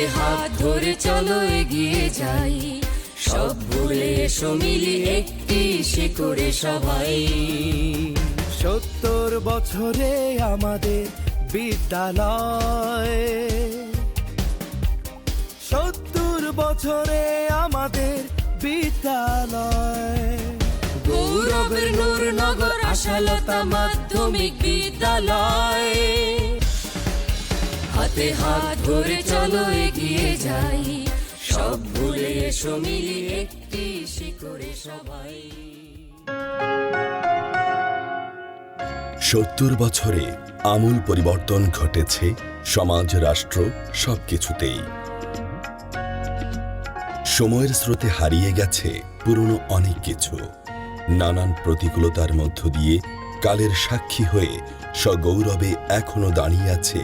হাতে হাত ধরে চলো এগিয়ে যাই। সব ভুলে এসো মিলি একটি শিকড়ে সবাই। সত্তর বছরে আমাদের বিদ্যালয়। সত্তর বছরে আমাদের বিদ্যালয়। গৌরবের নূর নগর আশালতা মাধ্যমিক বিদ্যালয়। হাতে হাত ধরে চলো এগিয়ে যাই। সব ভুলে এসো মিলি একটি শিকড়ে সবাই। সত্তর বছরে আমূল পরিবর্তন ঘটেছে, সমাজ, রাষ্ট্র সবকিছুতেই। সময়ের স্রোতে হারিয়ে গেছে পুরনো অনেক কিছু। নানান প্রতিকূলতার মধ্য দিয়ে কালের সাক্ষী হয়ে সগৌরবে এখনও দাঁড়িয়ে আছে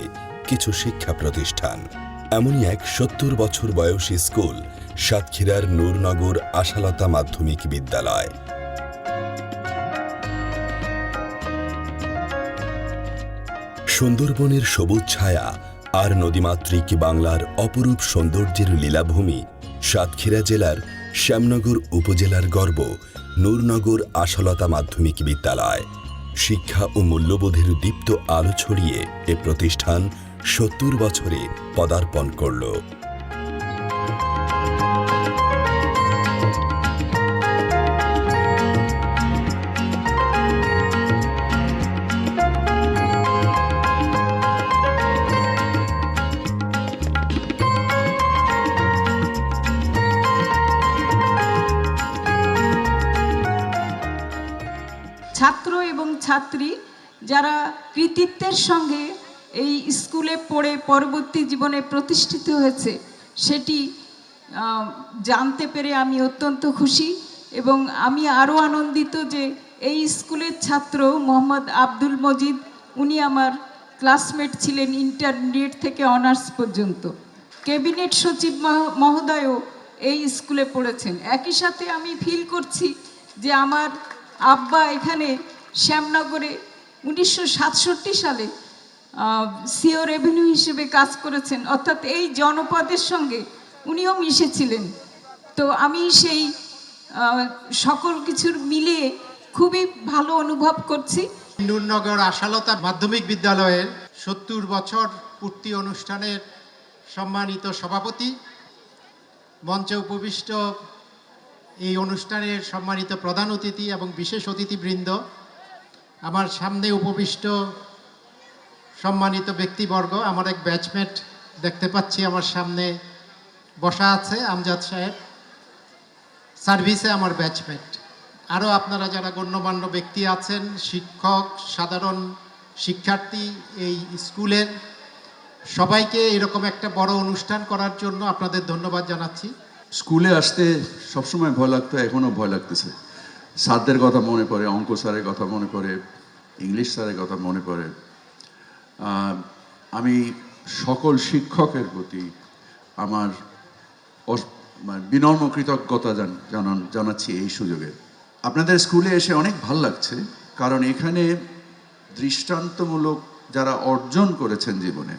কিছু শিক্ষা প্রতিষ্ঠান। এমনই এক সত্তর বছর বয়সী স্কুল, সাতক্ষীরার নূরনগর আশালতা মাধ্যমিক বিদ্যালয়। সুন্দরবনের সবুজ ছায়া আর নদীমাতৃক বাংলার অপরূপ সৌন্দর্যের লীলাভূমি সাতক্ষীরা জেলার শ্যামনগর উপজেলার গর্ব, নূরনগর আশালতা মাধ্যমিক বিদ্যালয়। শিক্ষা ও মূল্যবোধের দীপ্ত আলো ছড়িয়ে এ প্রতিষ্ঠান সত্তর বছরে পদার্পণ করল। ছাত্র এবং ছাত্রী যারা কৃতিত্বের সঙ্গে এই স্কুলে পড়ে পরবর্তী জীবনে প্রতিষ্ঠিত হয়েছে, সেটি জানতে পেরে আমি অত্যন্ত খুশি এবং আমি আরও আনন্দিত যে এই স্কুলের ছাত্র মোহাম্মদ আব্দুল মজিদ, উনি আমার ক্লাসমেট ছিলেন ইন্টারমিডিয়েট থেকে অনার্স পর্যন্ত। ক্যাবিনেট সচিব মহ- মহোদয়ও এই স্কুলে পড়েছেন। একই সাথে আমি ফিল করছি যে আমার আব্বা এখানে শ্যামনগরে উনিশশো সাতষট্টি সালে সিও রেভিনিউ হিসেবে কাজ করেছেন। অর্থাৎ এই জনপদের সঙ্গে উনিও মিশেছিলেন। তো আমি সেই সকল কিছুর মিলিয়ে খুবই ভালো অনুভব করছি। নূরনগর আশালতা মাধ্যমিক বিদ্যালয়ের সত্তর বছর পূর্তি অনুষ্ঠানের সম্মানিত সভাপতি, মঞ্চে উপবিষ্ট এই অনুষ্ঠানের সম্মানিত প্রধান অতিথি এবং বিশেষ অতিথিবৃন্দ, আমার সামনে উপবিষ্ট সম্মানিত ব্যক্তিবর্গ, আমার এক ব্যাচমেট দেখতে পাচ্ছি আমার সামনে বসা আছে, আমজাদ সাহেব। সার্ভিসে আমার ব্যাচমেট আরও আপনারা যারা গণ্যমান্য ব্যক্তি আছেন, শিক্ষক, সাধারণ শিক্ষার্থী এই স্কুলের সবাইকে এরকম একটা বড় অনুষ্ঠান করার জন্য আপনাদের ধন্যবাদ জানাচ্ছি। স্কুলে আসতে সবসময় ভয় লাগতো, এখনও ভয় লাগতেছে। স্যারদের কথা মনে পড়ে, অঙ্ক স্যারের কথা মনে পড়ে, ইংলিশ স্যারের কথা মনে পড়ে। আমি সকল শিক্ষকের প্রতি আমার মানে বিনম্র কৃতজ্ঞতা জানান, জানাচ্ছি এই সুযোগে। আপনাদের স্কুলে এসে অনেক ভালো লাগছে, কারণ এখানে দৃষ্টান্তমূলক যারা অর্জন করেছেন জীবনে,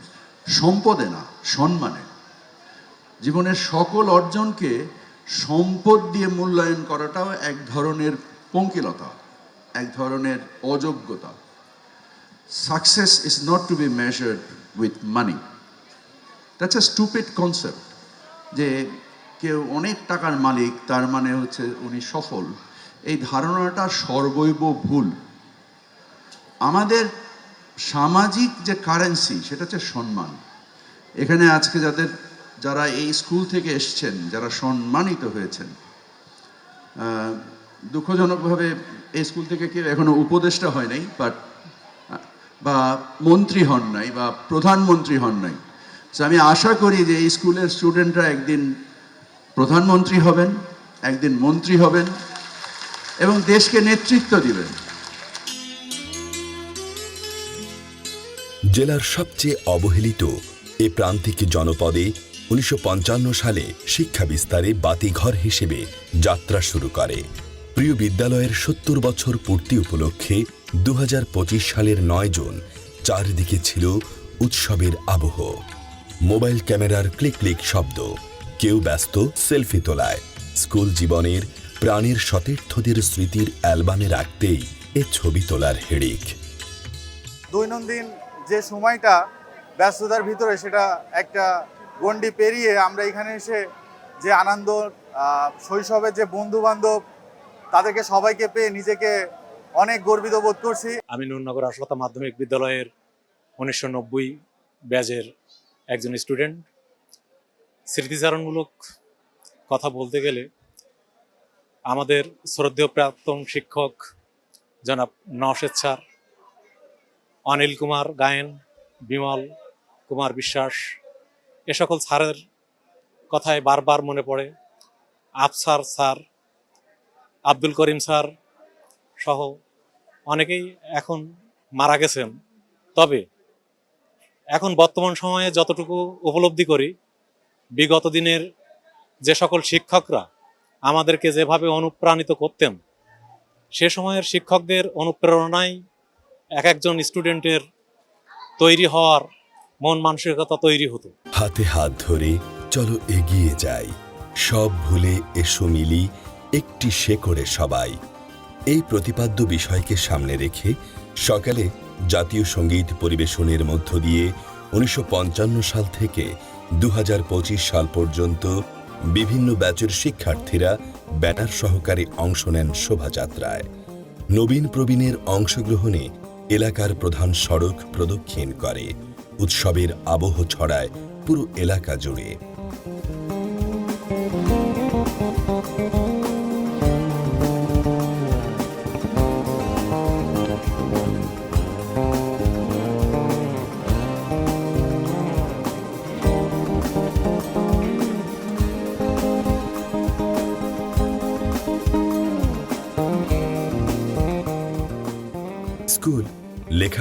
সম্পদে না, সম্মানে। জীবনের সকল অর্জনকে সম্পদ দিয়ে মূল্যায়ন করাটাও এক ধরনের পঙ্কিলতা, এক ধরনের অযোগ্যতা। Success is not to be measured with money that's a stupid concept যে কেউ অনেক টাকার মালিক, তার মানে হচ্ছে উনি সফল। এই ধারণাটা সর্বৈব ভুল। আমাদের সামাজিক যে কারেন্সি সেটা হচ্ছে সম্মান। এখানে আজকে যাদের, যারা এই স্কুল থেকে এসছেন, যারা সম্মানিত হয়েছেন দুঃখজনকভাবে এই স্কুল থেকে কেউ এখনও উপদেষ্টা হয় নাই বাট বা মন্ত্রী হন নাই বা প্রধানমন্ত্রী হন নাই। তো আমি আশা করি যে এই স্কুলের স্টুডেন্টরা একদিন প্রধানমন্ত্রী হবেন, একদিন মন্ত্রী হবেন এবং দেশকে নেতৃত্ব দিবেন। জেলার সবচেয়ে অবহেলিত এ প্রান্তিক জনপদে উনিশশো পঞ্চান্ন সালে শিক্ষা বিস্তারে বাতিঘর হিসেবে যাত্রা শুরু করে। প্রিয় বিদ্যালয়ের সত্তর বছর পূর্তি উপলক্ষে দু হাজার পঁচিশ সালের নয় জুন চারিদিকে ছিল উৎসবের আবহ। মোবাইল ক্যামেরার ক্লিক ক্লিক শব্দ। কেউ ব্যস্ত, সেলফি তোলায়। স্কুল জীবনের, প্রাণের সতীর্থদের স্মৃতির অ্যালবামে রাখতেই এ ছবি তোলার হেড়িক দৈনন্দিন যে সময়টা ব্যস্ততার ভিতরে সেটা একটা গণ্ডি পেরিয়ে আমরা এখানে এসে যে আনন্দ শৈশবের যে বন্ধু বান্ধব তাদেরকে সবাইকে পেয়ে নিজেকে অনেক গর্বিত বোধ করছি। আমি নুরনগর আশলতা মাধ্যমিক বিদ্যালয়ের উনিশশো নব্বই ব্যাজের একজন স্টুডেন্ট। স্মৃতিচারণমূলক কথা বলতে গেলে আমাদের শ্রদ্ধেয় প্রাক্তন শিক্ষক জনাব নওশেদ স্যার, অনিল কুমার গায়েন, বিমল কুমার বিশ্বাস, এ সকল স্যারের কথায় বারবার মনে পড়ে। আফসার স্যার, আব্দুল করিম স্যার সহ অনেকেই এখন মারা গেছেন। তবে এখন বর্তমান সময়ে যতটুকু উপলব্ধি করি, বিগত দিনের যে সকল শিক্ষকরা আমাদেরকে যেভাবে অনুপ্রাণিত করতেন, সে সময়ের শিক্ষকদের অনুপ্রেরণায় এক একজন স্টুডেন্টের তৈরি হওয়ার মন মানসিকতা তৈরি হতো। হাতে হাত ধরে চলো এগিয়ে যাই, সব ভুলে এসো মিলি, একটি শেকড়ে সবাই। এই প্রতিপাদ্য বিষয়কে সামনে রেখে সকালে জাতীয় সংগীত পরিবেশনের মধ্য দিয়ে উনিশশো পঞ্চান্ন সাল থেকে দু হাজার পঁচিশ সাল পর্যন্ত বিভিন্ন ব্যাচের শিক্ষার্থীরা ব্যানার সহকারে অংশ নেন শোভাযাত্রায়। নবীন প্রবীণের অংশগ্রহণে এলাকার প্রধান সড়ক প্রদক্ষিণ করে। উৎসবের আবহ ছড়ায় পুরো এলাকা জুড়ে।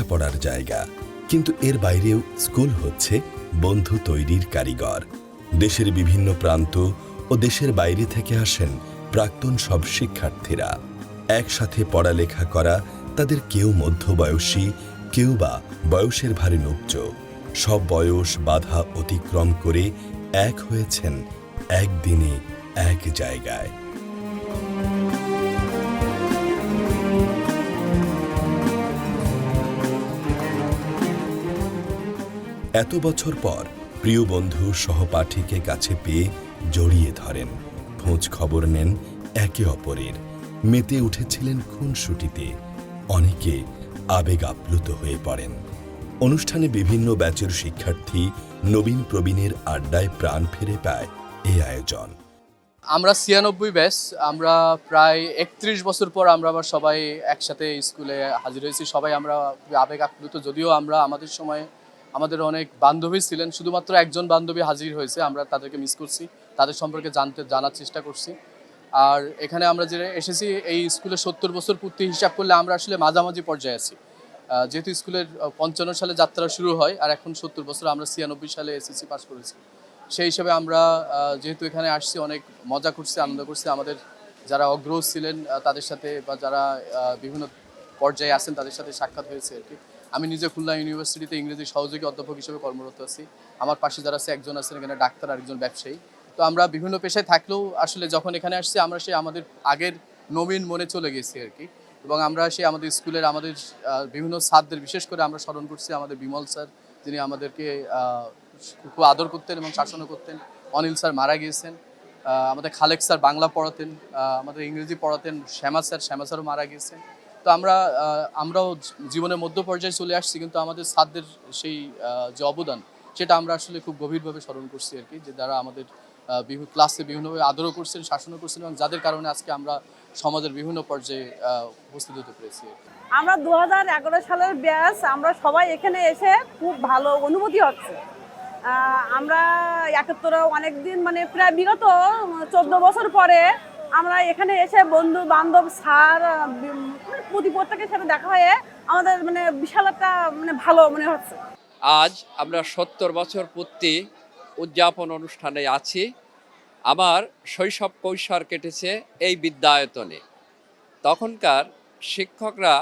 লেখাপড়ার জায়গা। কিন্তু এর বাইরেও স্কুল হচ্ছে বন্ধু তৈরির কারিগর। দেশের বিভিন্ন প্রান্ত ও দেশের বাইরে থেকে আসেন প্রাক্তন সব শিক্ষার্থীরা। একসাথে পড়ালেখা করা তাদের কেউ মধ্যবয়সী, কেউ বা বয়সের ভারে নুব্জ সব বয়স বাধা অতিক্রম করে এক হয়েছেন একদিনে এক জায়গায়। এত বছর পর প্রিয় বন্ধু সহপাঠীকে কাছে পেয়ে জড়িয়ে ধরেন। খোঁজ খবর নেন একে অপরের। মেতে উঠেছিলেন খুনসুটিতে। অনেকে আবেগ আপ্লুত হয়ে পড়েন। অনুষ্ঠানে বিভিন্ন ব্যাচের শিক্ষার্থী নবীন প্রবীণের আড্ডায় প্রাণ ফিরে পায় এই আয়োজন। আমরা ছিয়ানব্বই ব্যাচ, আমরা প্রায় একত্রিশ বছর পর আমরা আবার সবাই একসাথে স্কুলে হাজির হয়েছি। সবাই আমরা আবেগ আপ্লুত, যদিও আমরা আমাদের সময় আমাদের অনেক বান্ধবী ছিলেন, শুধুমাত্র একজন বান্ধবী হাজির হয়েছে, আমরা তাদেরকে মিস করছি, তাদের সম্পর্কে জানতে, জানার চেষ্টা করছি। আর এখানে আমরা যে এসেছি, এই স্কুলে সত্তর বছর পূর্তি হিসাব করলে আমরা আসলে মাঝামাঝি পর্যায়ে আছি। যেহেতু স্কুলের পঞ্চান্ন সালে যাত্রা শুরু হয়, আর এখন সত্তর বছর আমরা ছিয়ানব্বই সালে এসএসসি পাস করেছি। সেই হিসেবে আমরা যেহেতু এখানে আসছি, অনেক মজা করছি, আনন্দ করছি। আমাদের যারা অগ্রহ ছিলেন তাদের সাথে বা যারা বিভিন্ন পর্যায়ে আছেন, তাদের সাথে সাক্ষাৎ হয়েছে আর কি। আমি নিজে খুলনা ইউনিভার্সিটিতে ইংরেজি সহযোগী অধ্যাপক হিসেবে কর্মরত আছি। আমার পাশে যারা আছে, একজন আছেন এখানে ডাক্তার আর একজন ব্যবসায়ী। তো আমরা বিভিন্ন পেশায় থাকলেও আসলে যখন এখানে আসছি, আমরা সেই আমাদের আগের নবীন মনে চলে গেছি আর কি। এবং আমরা সেই আমাদের স্কুলের আমাদের বিভিন্ন স্যারদের, বিশেষ করে আমরা স্মরণ করছি আমাদের বিমল স্যার, যিনি আমাদেরকে খুব আদর করতেন এবং শাসনও করতেন। অনিল স্যার মারা গিয়েছেন। আমাদের খালেক স্যার বাংলা পড়াতেন। আমাদের ইংরেজি পড়াতেন শ্যামা স্যার, শ্যামা স্যারও মারা গিয়েছেন। তো আমরা আমরাও জীবনের মধ্য পর্যায়ে চলে আসছি, কিন্তু আমাদের স্যারদের সেই যে অবদান, সেটা আমরা আসলে খুব গভীরভাবে স্মরণ করছি আর কি, যে যারা আমাদের বিভিন্ন ক্লাসে বিভিন্নভাবে আদরও করছেন, শাসনও করছেন এবং যাদের কারণে আজকে আমরা সমাজের বিভিন্ন পর্যায়ে উপস্থিত হতে পেরেছি। আমরা দু হাজার এগারো সালের ব্যাস, আমরা সবাই এখানে এসে খুব ভালো অনুভূতি হচ্ছে আমরা একাত্তরে অনেক দিন মানে প্রায় বিগত চোদ্দ বছর পরে আমরা এখানে এসে বন্ধু বান্ধব, স্যার মানে প্রতি প্রত্যেকের সাথে দেখা হয়ে আমাদের মানে বিশাল একটা মানে ভালো মনে হচ্ছে। আজ আমরা সত্তর বছর পূর্তি উদযাপন অনুষ্ঠানে আছি। আমার শৈশব কৈশোর কেটেছে এই বিদ্যায়তনে। তখনকার শিক্ষকরা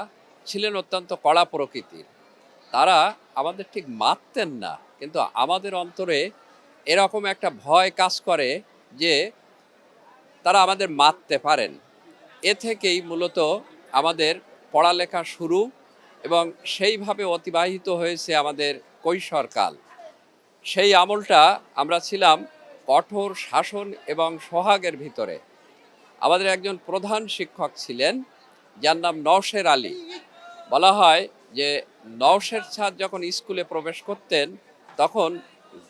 ছিলেন অত্যন্ত কড়া প্রকৃতির। তারা আমাদের ঠিক মারতেন না, কিন্তু আমাদের অন্তরে এরকম একটা ভয় কাজ করে যে তারা আমাদের মারতে পারেন। এ থেকেই মূলত আমাদের পড়ালেখা শুরু এবং সেইভাবে অতিবাহিত হয়েছে আমাদের কৈশোরকাল সেই আমলটা আমরা ছিলাম কঠোর শাসন এবং সোহাগের ভিতরে। আমাদের একজন প্রধান শিক্ষক ছিলেন, যার নাম নওশের আলী। বলা হয় যে, নওশের ছাদ যখন স্কুলে প্রবেশ করতেন, তখন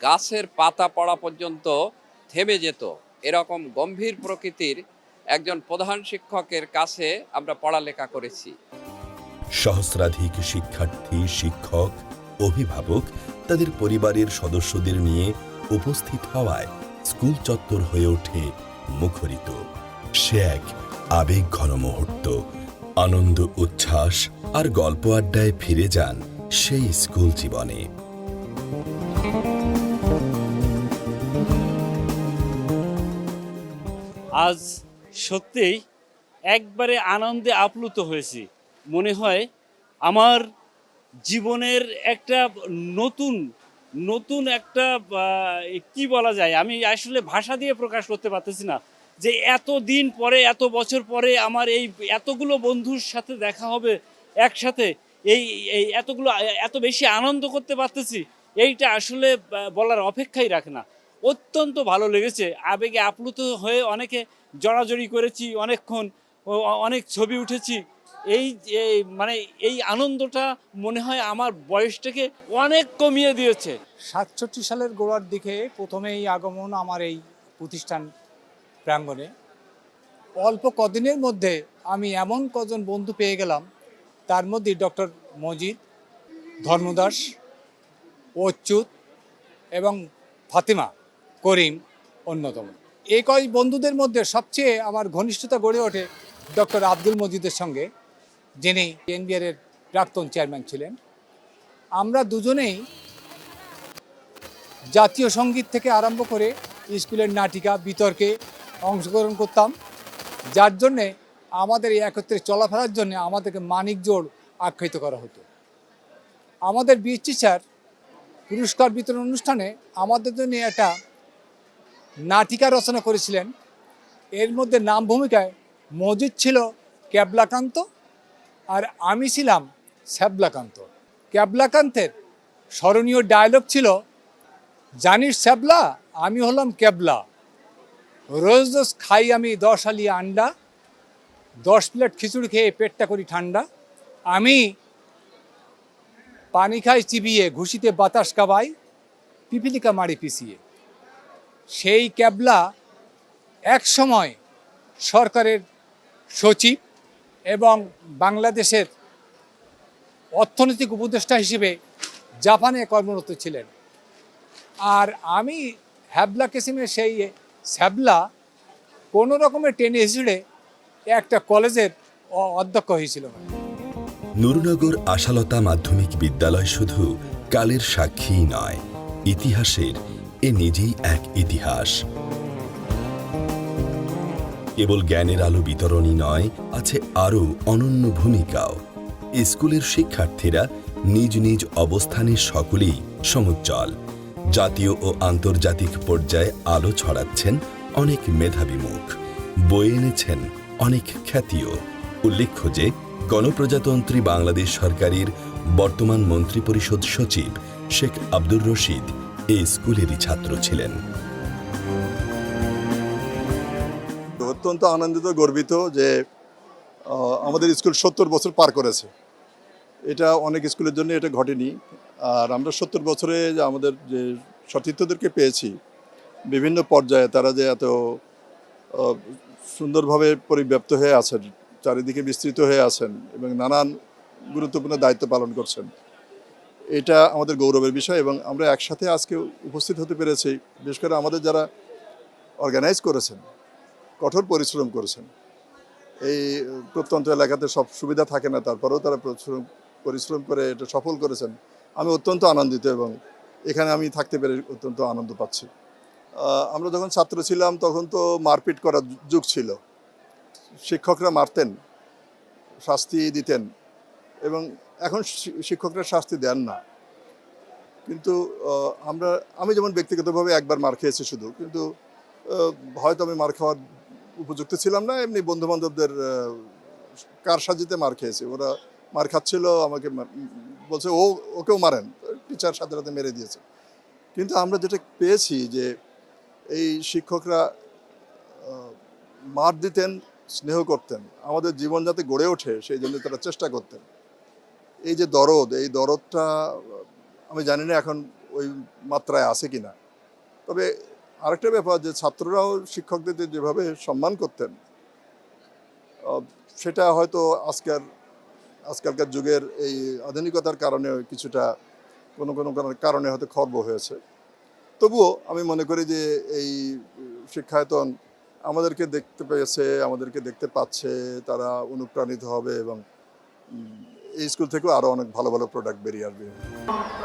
গাছের পাতা পড়া পর্যন্ত থেমে যেত। এরকম গম্ভীর প্রকৃতির একজন প্রধান শিক্ষকের কাছে আমরা পড়ালেখা করেছি। সহস্রাধিক শিক্ষার্থী, শিক্ষক, অভিভাবক তাদের পরিবারের সদস্যদের নিয়ে উপস্থিত হওয়ায় স্কুল চত্বর হয়ে ওঠে মুখরিত। সে এক আবেগ ঘন মুহূর্ত, আনন্দ, উচ্ছ্বাস আর গল্প আড্ডায় ফিরে যান সেই স্কুল জীবনে। আজ সত্যিই একবারে আনন্দে আপ্লুত হয়েছি। মনে হয় আমার জীবনের একটা নতুন নতুন একটা কি বলা যায়? আমি আসলে ভাষা দিয়ে প্রকাশ করতে পারতেছি না যে এত দিন পরে, এত বছর পরে আমার এই এতগুলো বন্ধুর সাথে দেখা হবে একসাথে, এই এই এতগুলো, এত বেশি আনন্দ করতে পারতেছি, এইটা আসলে বলার অপেক্ষাই রাখে না। অত্যন্ত ভালো লেগেছে। আবেগে আপ্লুত হয়ে অনেকে জড়াজড়ি করেছি, অনেকক্ষণ অনেক ছবি উঠেছি। এই এই মানে এই আনন্দটা মনে হয় আমার বয়সটাকে অনেক কমিয়ে দিয়েছে। সাতষট্টি সালের গোড়ার দিকে প্রথমেই আগমন আমার এই প্রতিষ্ঠান প্রাঙ্গণে। অল্প কদিনের মধ্যে আমি এমন কজন বন্ধু পেয়ে গেলাম, তার মধ্যে ডক্টর মজিদ, ধর্মদাস, অচ্যুত এবং ফাতিমা। করিম অন্যতম। এই কয় বন্ধুদের মধ্যে সবচেয়ে আমার ঘনিষ্ঠতা গড়ে ওঠে ডক্টর আব্দুল মজিদের সঙ্গে, যিনি এনবিআর এর প্রাক্তন চেয়ারম্যান ছিলেন। আমরা দুজনেই জাতীয় সংগীত থেকে আরম্ভ করে স্কুলের নাটিকা, বিতর্কে অংশগ্রহণ করতাম। যার জন্যে আমাদের এই একত্রে চলাফেরার জন্য আমাদেরকে মানিক জোড় আখ্যায়িত করা হতো। আমাদের বীর টিচার পুরস্কার বিতরণ অনুষ্ঠানে আমাদের জন্য একটা নাটিকা রচনা করেছিলেন। এর মধ্যে নাম ভূমিকায় মজুদ ছিল ক্যাবলাকান্ত আর আমি ছিলাম শ্যাবলাকান্ত। ক্যাবলাকান্তের স্মরণীয় ডায়লগ ছিল, জানিস শ্যাবলা, আমি হলাম ক্যাবলা। রোজ রোজ খাই আমি দশ আলি আন্ডা, দশ প্লেট খিচুড়ি খেয়ে পেটটা করি ঠান্ডা। আমি পানি খাই চিবিয়ে, ঘুষিতে বাতাস কাবাই, পিপিলিকা মারি পিছিয়ে সেই ক্যাবলা এক সময় সরকারের সচিব এবং বাংলাদেশের অর্থনৈতিক উপদেষ্টা হিসেবে জাপানে কর্মরত ছিলেন। আর আমি হ্যাবলা কিসিমের সেই স্যাবলা কোনো রকমের টেনে হিসেবে একটা কলেজের অধ্যক্ষ হয়েছিল। নুরনগর আশালতা মাধ্যমিক বিদ্যালয় শুধু কালের সাক্ষীই নয়, ইতিহাসের এ নিজেই এক ইতিহাস। কেবল জ্ঞানের আলো বিতরণই নয়, আছে আরও অনন্য ভূমিকাও। স্কুলের শিক্ষার্থীরা নিজ নিজ অবস্থানে সকলেই সমুজ্জ্বল। জাতীয় ও আন্তর্জাতিক পর্যায়ে আলো ছড়াচ্ছেন অনেক মেধাবী মুখ। বয়ে এনেছেন অনেক খ্যাতিও। উল্লেখ্য যে, গণপ্রজাতন্ত্রী বাংলাদেশ সরকারের বর্তমান মন্ত্রিপরিষদ সচিব শেখ আব্দুর রশিদ এই স্কুলেরই ছাত্র ছিলেন। অত্যন্ত আনন্দিত, গর্বিত যে আমাদের স্কুল সত্তর বছর পার করেছে। এটা অনেক স্কুলের জন্য এটা ঘটেনি। আর আমরা সত্তর বছরে যে আমাদের যে সতীর্থদেরকে পেয়েছি, বিভিন্ন পর্যায়ে তারা যে এত সুন্দরভাবে পরিব্যাপ্ত হয়ে আছেন, চারিদিকে বিস্তৃত হয়ে আছেন এবং নানান গুরুত্বপূর্ণ দায়িত্ব পালন করছেন। এটা আমাদের গৌরবের বিষয় এবং আমরা একসাথে আজকে উপস্থিত হতে পেরেছি, বিশেষ করে আমাদের যারা অর্গানাইজ করেছেন, কঠোর পরিশ্রম করেছেন। এই প্রত্যন্ত এলাকাতে সব সুবিধা থাকে না, তারপরেও তারা পরিশ্রম করে এটা সফল করেছেন। আমি অত্যন্ত আনন্দিত এবং এখানে আমি থাকতে পেরে অত্যন্ত আনন্দ পাচ্ছি। আমরা যখন ছাত্র ছিলাম তখন তো মারপিট করার যুগ ছিল। শিক্ষকরা মারতেন, শাস্তি দিতেন এবং এখন শিক্ষকরা শাস্তি দেন না। কিন্তু আমরা, আমি যেমন ব্যক্তিগতভাবে একবার মার খেয়েছি শুধু, কিন্তু হয়তো আমি মার খাওয়ার উপযুক্ত ছিলাম না, এমনি বন্ধু বান্ধবদের কার সাজিতে মার খেয়েছি। ওরা মার খাচ্ছিল, আমাকে বলছে, ও, ওকেও মারেন। টিচার সাথে সাথে মেরে দিয়েছে। কিন্তু আমরা যেটা পেয়েছি যে, এই শিক্ষকরা মার দিতেন, স্নেহ করতেন। আমাদের জীবন যাতে গড়ে ওঠে, সেই জন্য তারা চেষ্টা করতেন। এই যে দরদ, এই দরদটা আমি জানি না এখন ওই মাত্রায় আছে কি না তবে আরেকটা ব্যাপার যে ছাত্ররাও শিক্ষকদের যেভাবে সম্মান করতেন সেটা হয়তো আজকের, আজকালকার যুগের এই আধুনিকতার কারণে কিছুটা কোনো কোনো কারণে- হয়তো খর্ব হয়েছে। তবুও আমি মনে করি যে এই শিক্ষায়তন আমাদেরকে দেখতে পেয়েছে, আমাদেরকে দেখতে পাচ্ছে, তারা অনুপ্রাণিত হবে এবং এই স্কুল থেকেও আরও অনেক ভালো ভালো প্রোডাক্ট বেরিয়ে আসবে।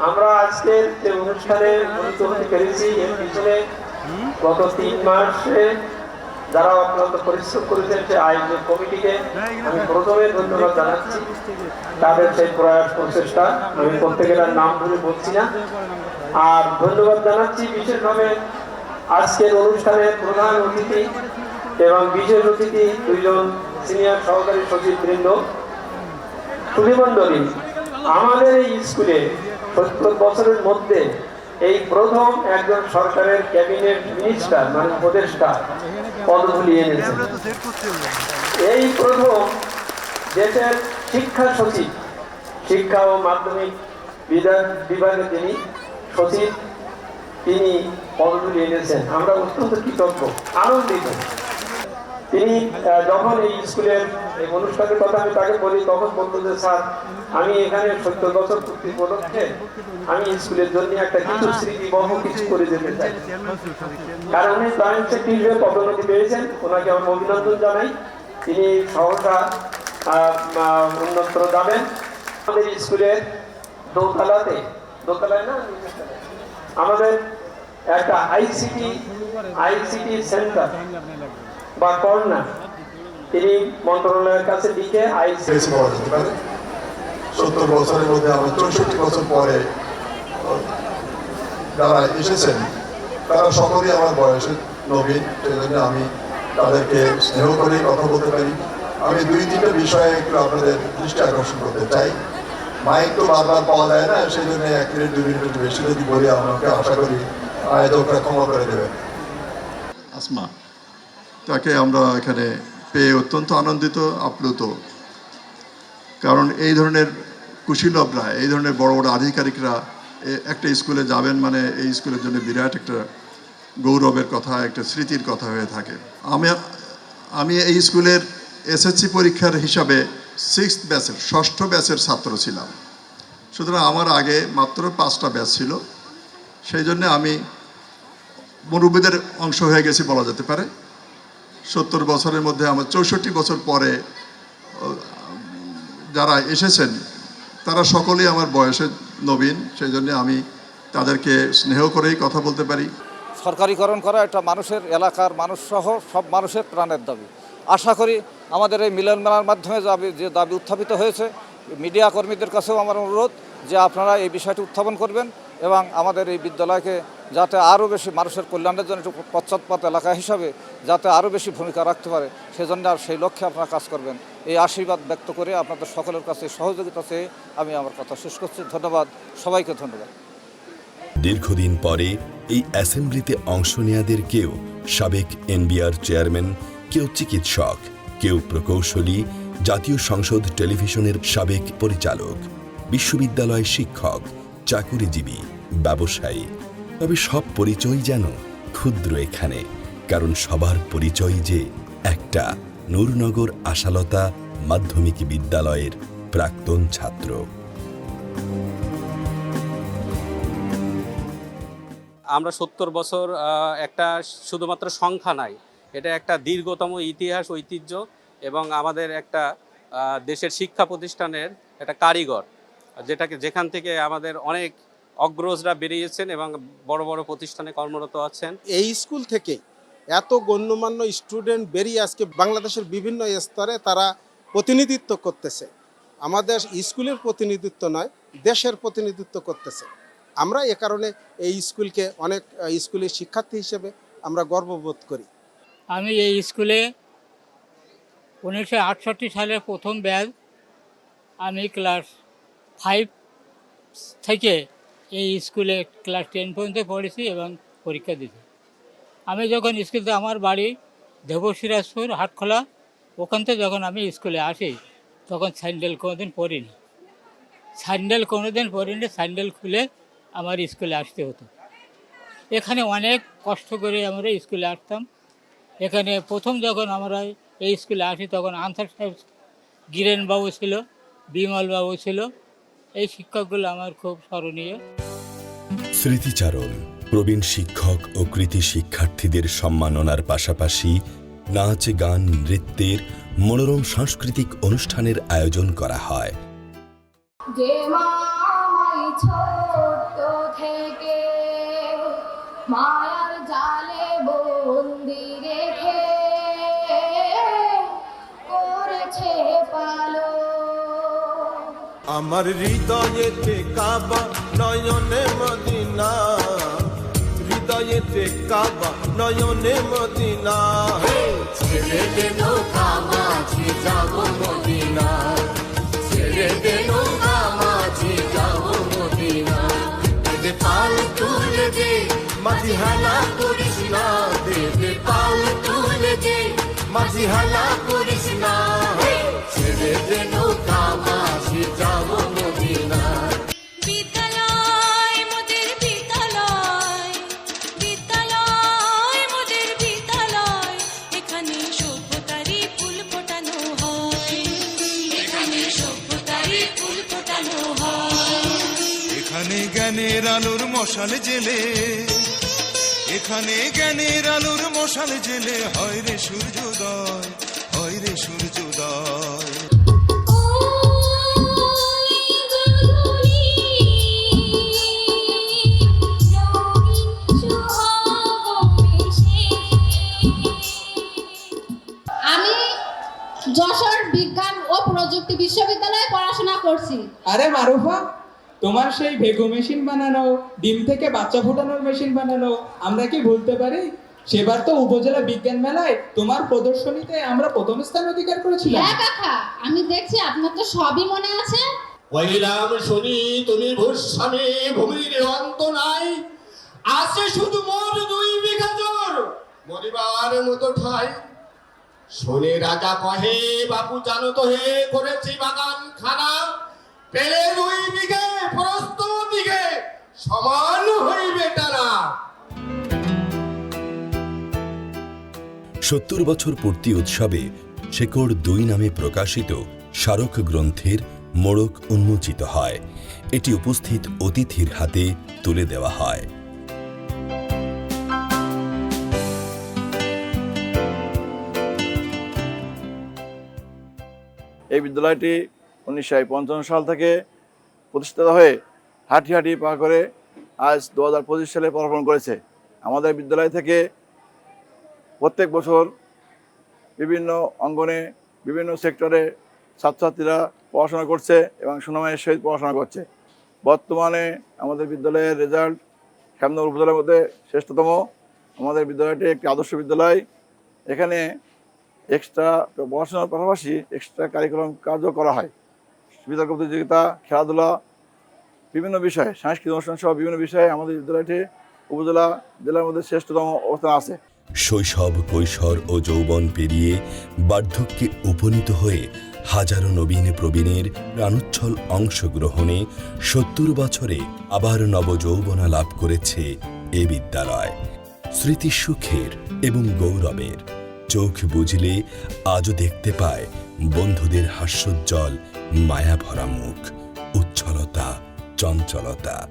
আমরা আজকে যে অনুষ্ঠানে মিলিত হতে পেরেছি এর পিছনে গত তিন মাসে যারা অক্লান্ত পরিশ্রম করেছেন সে আয়োজক কমিটিকে আমি প্রথমে ধন্যবাদ জানাচ্ছি। তাদের সেই প্রয়াস প্রচেষ্টা, আমি প্রত্যেকের আর নাম ধরে বলছি না। আর ধন্যবাদ জানাচ্ছি বিশেষভাবে আজকের অনুষ্ঠানের প্রধান অতিথি এবং বিশেষ অতিথি দুইজন সিনিয়র সহকারী সচিব বৃন্দ সুধীমণ্ডলী আমাদের এই স্কুলে সত্তর বছরের মধ্যে এই প্রথম একজন সরকারের ক্যাবিনেট মিনিস্টার মানে উপদেষ্টা পদগুলি এনেছেন এই প্রথম দেশের শিক্ষা সচিব, শিক্ষা ও মাধ্যমিক বিধান বিভাগে তিনি সচিব, তিনি পদগুলি এনেছেন। আমরা অত্যন্ত কৃতজ্ঞ, আনন্দিত। তিনি যখন এই স্কুলের এই অনুষ্ঠানের কথা আমি তাকে বলি, তখন বলতো যে, স্যার, আমি এখানে সত্তর বছর পূর্তি উপলক্ষে আমি স্কুলের জন্য একটা কিছু স্মৃতিবহ কিছু করে যেতে চাই। কারণ উনি সেক্রেটারি পদোন্নতি পেয়েছেন। ওনাকে আমার অভিনন্দন জানাই। তিনি সহসা উন্নতর যাবেন। আমাদের স্কুলের দোতলাতে, দোতলায় না? আমাদের একটা আইসিটি আইসিটি সেন্টার। বা কর্নার তিনি মন্ত্রণালয়ের কাছে লিখে আইসি পেয়েছে বলা যেতে পারে সত্তর বছরের মধ্যে আমরা চৌষট্টি বছর পরে যারা এসেছেন তারা সকলেই আমার বয়সে নবীন সেই জন্য আমি তাদেরকে স্নেহ করে কথা বলতে পারি। আমি দুই তিনটা বিষয়ে একটু আপনাদের দৃষ্টি আকর্ষণ করতে চাই। মাইক তো বারবার পাওয়া যায় না সেই জন্য এক মিনিট দুই মিনিট একটু বেশি যদি বলি আমাকে আশা করি আয়োজকরা ক্ষমা করে দেবেন। আসমা তাকে আমরা এখানে পেয়ে অত্যন্ত আনন্দিত, আপ্লুত। কারণ এই ধরনের কুশীলভরা এই ধরনের বড় বড় আধিকারিকরা একটা স্কুলে যাবেন মানে এই স্কুলের জন্য বিরাট একটা গৌরবের কথা, একটা স্মৃতির কথা হয়ে থাকে। আমি আমি এই স্কুলের এসএসসি পরীক্ষার হিসাবে সিক্স ব্যাচের ষষ্ঠ ব্যাচের ছাত্র ছিলাম। সুতরাং আমার আগে মাত্র পাঁচটা ব্যাচ ছিল। সেই জন্য আমি মুরব্বীদের অংশ হয়ে গেছি বলা যেতে পারে। সত্তর বছরের মধ্যে আমার চৌষট্টি বছর পরে যারা এসেছেন, তারা সকলেই আমার বয়সে নবীন, সেই জন্য আমি তাদেরকে স্নেহ করেই কথা বলতে পারি। সরকারিকরণ করা এটা মানুষের এলাকার মানুষ সহ সব মানুষের প্রাণের দাবি। আশা করি আমাদের এই মিলন মেলার মাধ্যমে দাবি যে দাবি উত্থাপিত হয়েছে, মিডিয়া কর্মীদের কাছেও আমার অনুরোধ যে আপনারা এই বিষয়টি উত্থাপন করবেন। এবং আমাদের এই বিদ্যালয়কে যাতে আরও বেশি মানুষের কল্যাণের জন্য একটু পশ্চাৎপদ এলাকা হিসাবে যাতে আরও বেশি ভূমিকা রাখতে পারে, সেজন্য আর সেই লক্ষ্যে আপনারা কাজ করবেন। এই আশীর্বাদ ব্যক্ত করে আপনাদের সকলের কাছে সহযোগিতা চেয়ে আমি আমার কথা শেষ করছি। ধন্যবাদ। সবাইকে ধন্যবাদ। দীর্ঘদিন পরে এই অ্যাসেম্বলিতে অংশ নেয়াদের কেউ সাবেক এনবিআর চেয়ারম্যান, কেউ চিকিৎসক, কেউ প্রকৌশলী, জাতীয় সংসদ টেলিভিশনের সাবেক পরিচালক, বিশ্ববিদ্যালয় শিক্ষক চাকুরিজীবী, ব্যবসায়ী। তবে সব পরিচয় যেন ক্ষুদ্র এখানে, কারণ সবার পরিচয় যে একটা নূরনগর আশালতা মাধ্যমিক বিদ্যালয়ের প্রাক্তন ছাত্র। আমরা সত্তর বছর একটা শুধুমাত্র সংখ্যা নাই, এটা একটা দীর্ঘতম ইতিহাস, ঐতিহ্য এবং আমাদের একটা দেশের শিক্ষা প্রতিষ্ঠানের একটা কারিগর। যেটাকে যেখান থেকে আমাদের অনেক অগ্রজরা বেরিয়েছেন এবং বড় বড় প্রতিষ্ঠানে কর্মরত আছেন। এই স্কুল থেকে এত গণ্যমান্য স্টুডেন্ট বেরিয়ে আজকে বাংলাদেশের বিভিন্ন স্তরে তারা প্রতিনিধিত্ব করতেছে। আমাদের স্কুলের প্রতিনিধিত্ব নয় দেশের প্রতিনিধিত্ব করতেছে। আমরা এ কারণে এই স্কুলকে অনেক স্কুলের শিক্ষার্থী হিসেবে আমরা গর্ববোধ করি। আমি এই স্কুলে উনিশশো আটষট্টি সালে প্রথম ব্যাচ আমি ক্লাস ফাইভ থেকে এই স্কুলে ক্লাস টেন পর্যন্ত পড়েছি এবং পরীক্ষা দিয়েছি। আমি যখন স্কুলে আমার বাড়ি দেবশিরাজপুর, হাটখোলা, ওখান থেকে যখন আমি স্কুলে আসি, তখন স্যান্ডেল কোনোদিন পরিনি। স্যান্ডেল কোনোদিন পরিনি, স্যান্ডেল খুলে আমার স্কুলে আসতে হতো। এখানে অনেক কষ্ট করে আমরা স্কুলে আসতাম। এখানে প্রথম যখন আমরা এই স্কুলে আসি, তখন আনসার সাহেব গিরেনবাবু ছিল বিমলবাবু ছিল এই শিক্ষকগুলো আমার খুব স্মরণীয়। স্মৃতিচারণ প্রবীণ শিক্ষক ও কৃতি শিক্ষার্থীদের সম্মাননার পাশাপাশি নাচ গান নৃত্যের মনোরম সাংস্কৃতিক অনুষ্ঠানের আয়োজন করা হয়। যে মা থেকে আমার হৃদয়েতে কাবা নয়নে মদিনা। হৃদয়েতে কাবা নয়নে মদিনা। মশাল জেলে। এখানে জ্ঞানের আলোর মশাল জেলে। হয় রে সূর্যোদয় হয় রে সূর্যোদয়। আমি যশোর বিজ্ঞান ও প্রযুক্তি বিশ্ববিদ্যালয়ে পড়াশোনা করছি। আরে মারুফা তোমার সেই ভেগু মেশিন বানানো ডিম থেকে বাচ্চা ফোটানোর মেশিন বানানো আমরা কি ভুলতে পারি? সেবার তো উপজেলা বিজ্ঞান মেলায় তোমার প্রদর্শনীতে আমরা প্রথম স্থান অধিকার করেছিলাম। হ্যাঁ কাকা আমি দেখছি আপনার তো সবই মনে আছে। কইলাম শুনি তুমি ভূস্বামী ভূমির অন্ত নাই। আছে শুধু মোর দুই বিঘা জোর মরিবার মতো ঠাই। শুনে রাজা কহে বাবু জানো তো হে করেছি বাগান খানা পেলে সত্তর বছর পূর্তি উৎসবে শেকড় দুই নামে প্রকাশিত স্মারক গ্রন্থের মোড়ক উন্মোচিত হয়। এটি উপস্থিত অতিথির হাতে তুলে দেওয়া হয়। এই বিদ্যালয়টি উনিশশো পঞ্চান্ন সাল থেকে প্রতিষ্ঠিত হয়ে হাঁটি হাঁটি পা করে আজ দু হাজার পঁচিশ সালে পদার্পণ করেছে। আমাদের বিদ্যালয় থেকে প্রত্যেক বছর বিভিন্ন অঙ্গনে, বিভিন্ন সেক্টরে ছাত্রছাত্রীরা পড়াশোনা করছে এবং সুনামের সহিত পড়াশোনা করছে। বর্তমানে আমাদের বিদ্যালয়ের রেজাল্ট শ্যামনগর উপজেলার মধ্যে শ্রেষ্ঠতম। আমাদের বিদ্যালয়টি একটি আদর্শ বিদ্যালয়। এখানে এক্সট্রা পড়াশোনার পাশাপাশি এক্সট্রা কারিকুলাম কাজও করা হয়। বিতর্ক প্রতিযোগিতা, খেলাধুলা, বিভিন্ন বিষয়ে, সাংস্কৃতিক অনুষ্ঠান সহ বিভিন্ন বিষয়ে আমাদের বিদ্যালয়টি উপজেলা জেলার মধ্যে শ্রেষ্ঠতম অবস্থান আছে। শৈশব, কৈশোর ও যৌবন পেরিয়ে বার্ধক্যে উপনীত হয়ে হাজারো নবীন প্রবীণের প্রাণোচ্ছল অংশগ্রহণে সত্তর বছরে আবার নবযৌবনা লাভ করেছে এ বিদ্যালয়। স্মৃতি সুখের এবং গৌরবের। চোখ বুঝলে আজও দেখতে পায় বন্ধুদের হাস্যোজ্জ্বল মায়া ভরা মুখ, উচ্ছলতা, চঞ্চলতা।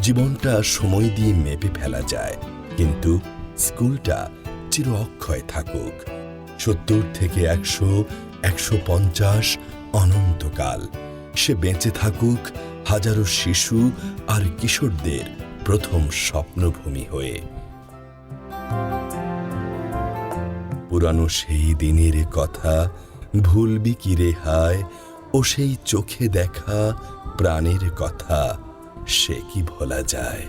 জীবনটা সময় দিয়ে মেপে ফেলা যায়, কিন্তু স্কুলটা চির অক্ষয় থাকুক। সত্তর থেকে একশো একশো পঞ্চাশ অনন্তকাল। সে বেঁচে থাকুক হাজারো শিশু আর কিশোরদের প্রথম স্বপ্নভূমি হয়ে। পুরানো সেই দিনের কথা ভুলবি কি রে হায় ও সেই চোখে দেখা প্রাণের কথা সে কি ভোলা যায়?